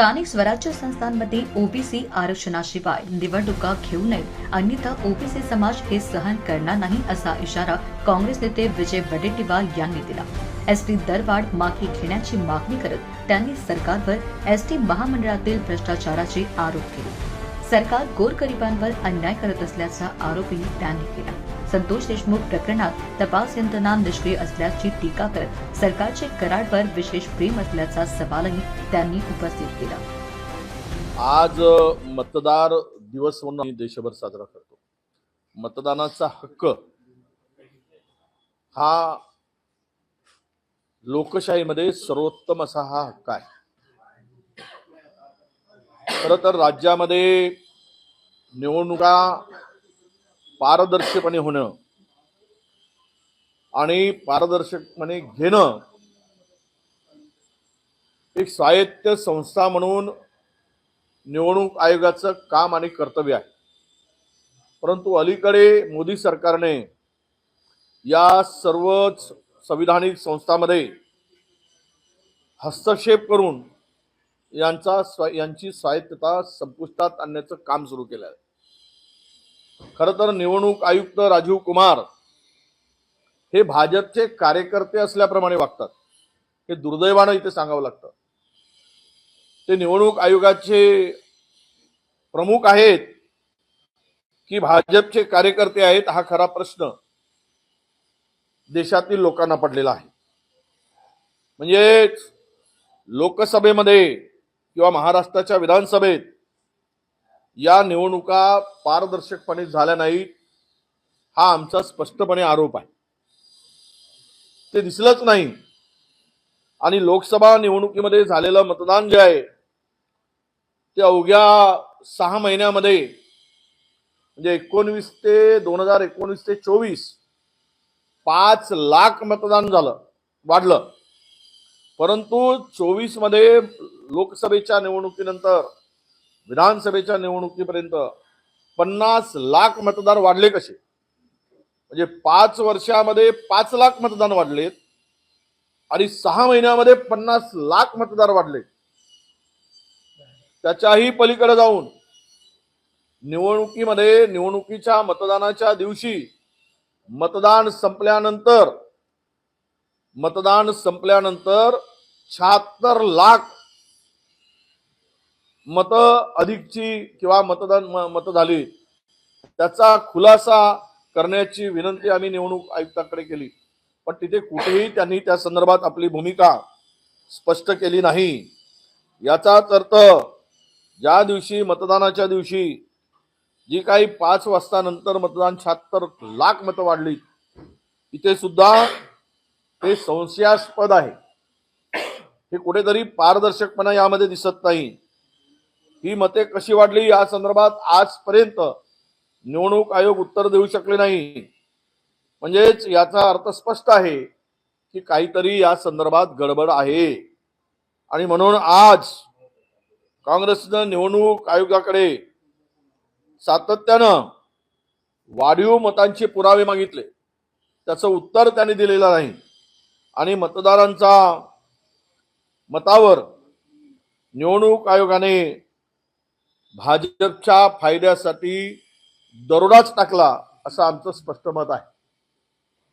स्थानिक स्वराज्य संस्थांमध्ये ओबीसी आरक्षणाशिवाय निवडणुका घेऊ नयेत अन्यथा ओबीसी समाज हे सहन करणार नाही असा इशारा काँग्रेस नेते विजय वडेट्टीवार यांनी दिला. एसटी दरवाढ मागे घेण्याची मागणी करत त्यांनी सरकारवर एसटी महामंडळातील भ्रष्टाचाराचे आरोप केले. सरकार गोरगरिबांवर अन्याय करत असल्याचा आरोपही त्यांनी केला. संतोष देशमुख प्रकरणात तपास यंत्रणा निष्क्रिय असल्याची टीका करत सरकारचे कराडवर विशेष प्रेम असल्याचा सवालही त्यांनी उपस्थित केला. आज मतदार दिवस म्हणून आम्ही देशभर साजरा करतो. मतदानाचा हक्क हा लोकशाहीमध्ये सर्वोत्तम असा हा हक्क आहे. खर तर राज्यामध्ये निवडणुका पारदर्शकपणे होणं आणि पारदर्शकपणे घेणं एक स्वायत्त संस्था म्हणून निवडणूक आयोगाचं काम आणि कर्तव्य आहे. परंतु अलीकडे मोदी सरकारने या सर्वच संविधानिक संस्थांमध्ये हस्तक्षेप करून यांचा स्व यांची स्वायत्तता संपुष्टात आणण्याचं काम सुरू केलं आहे खरं तर निवडणूक आयुक्त राजीव कुमार हे भाजपचे कार्यकर्ते असल्याप्रमाणे वागतात. हे दुर्दैवानं इथे सांगावं लागतं. ते निवडणूक आयोगाचे प्रमुख आहेत की भाजपचे कार्यकर्ते आहेत हा खरा प्रश्न देशातील लोकांना पडलेला आहे. म्हणजेच लोकसभेमध्ये किंवा महाराष्ट्राच्या विधानसभेत या निवडणुका पारदर्शकपणे झाल्या नाहीत हा आमचा स्पष्टपणे आरोप आहे. ते दिसलंच नाही. आणि लोकसभा निवडणुकीमध्ये झालेलं मतदान जे आहे ते अवघ्या सहा महिन्यामध्ये म्हणजे एकोणवीस ते दोन हजार एकोणवीस ते चोवीस पाच लाख मतदान झालं वाढलं. परंतु चोवीसमध्ये लोकसभेच्या निवडणुकीनंतर विधानसभेच्या निवडणुकीपर्यंत पन्नास लाख मतदार वाढले कसे? म्हणजे पाच वर्षामध्ये पाच लाख मतदान वाढलेत आणि सहा महिन्यामध्ये पन्नास लाख मतदार वाढले. त्याच्याही पलीकडे जाऊन निवडणुकीमध्ये निवडणुकीच्या मतदानाच्या दिवशी मतदान संपल्यानंतर मतदान संपल्यानंतर शहात्तर लाख मतं अधिकची किंवा मतदान म- मतं झाली त्याचा खुलासा करण्याची विनंती आम्ही निवडणूक आयुक्ताकडे केली. पण तिथे कुठेही त्यांनी त्या संदर्भात आपली भूमिका स्पष्ट केली नाही. याचाच अर्थ ज्या दिवशी मतदानाच्या दिवशी जी काही पाच वाजता नंतर मतदान शहात्तर लाख मतं वाढली इथे सुद्धा ते संशयास्पद आहे. हे कुठेतरी पारदर्शकपणा यामध्ये दिसत नाही. ही मते कशी वाढली? या संदर्भात आजपर्यंत निवडणूक आयोग उत्तर देऊ शकले नाही. म्हणजेच याचा अर्थ स्पष्ट आहे की काहीतरी या संदर्भात गडबड आहे. आणि म्हणून आज काँग्रेसनं निवडणूक आयोगाकडे सातत्यानं वाढीव मतांचे पुरावे मागितले. त्याचं उत्तर त्यांनी दिलेलं नाही. आणि मतदारांचा मतावर निवडणूक आयोगाने भाजपच्या फायद्यासाठी दरोडाच टाकला असं आमचं स्पष्ट मत आहे.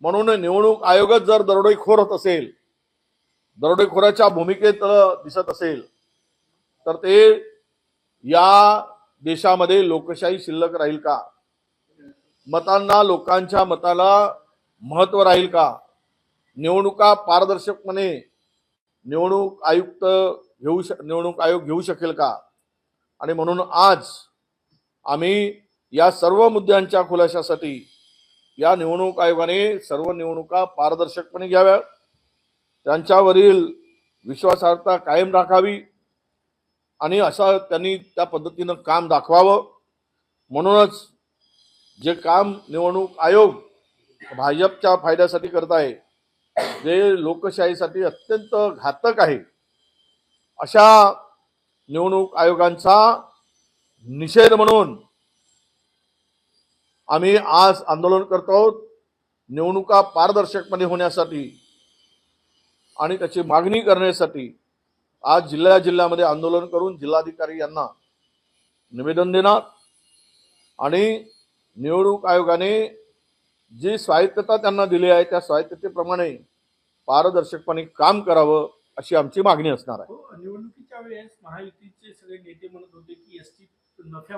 म्हणून निवडणूक आयोगच जर दरोडेखोर होत असेल दरोडेखोराच्या भूमिकेत दिसत असेल तर ते या देशामध्ये लोकशाही शिल्लक राहील का? मतांना लोकांच्या मताला महत्त्व राहील का? निवडणुका पारदर्शकपणे निवडणूक आयुक्त घेऊ श निवडणूक आयोग घेऊ शकेल का? आणि म्हणून आज आम्ही या सर्व मुद्द्यांच्या खुलाशासाठी या निवडणूक आयोगाने सर्व निवडणुका पारदर्शकपणे घ्याव्या त्यांच्यावरील विश्वासार्हता कायम राखावी आणि असं त्यांनी त्या पद्धतीनं काम दाखवावं. म्हणूनच जे काम निवडणूक आयोग भाजपच्या फायद्यासाठी करत आहे जे लोकशाहीसाठी अत्यंत घातक आहे अशा निवडणूक आयोगांचा निषेध म्हणून आम्ही आज आंदोलन करतो आहोत. निवडणुका पारदर्शकपणे होण्यासाठी आणि त्याची मागणी करण्यासाठी आज जिल्ह्या जिल्ह्यामध्ये आंदोलन करून जिल्हाधिकारी यांना निवेदन देणार आणि निवडणूक आयोगाने जी स्वायत्तता त्यांना दिली आहे त्या स्वायत्ततेप्रमाणे पारदर्शकपणे काम करावं अशी आमची मागणी असणार आहे. हो, एका वेळेस महायुतीचे सगळे नेते म्हणत होते की एसटी नफ्या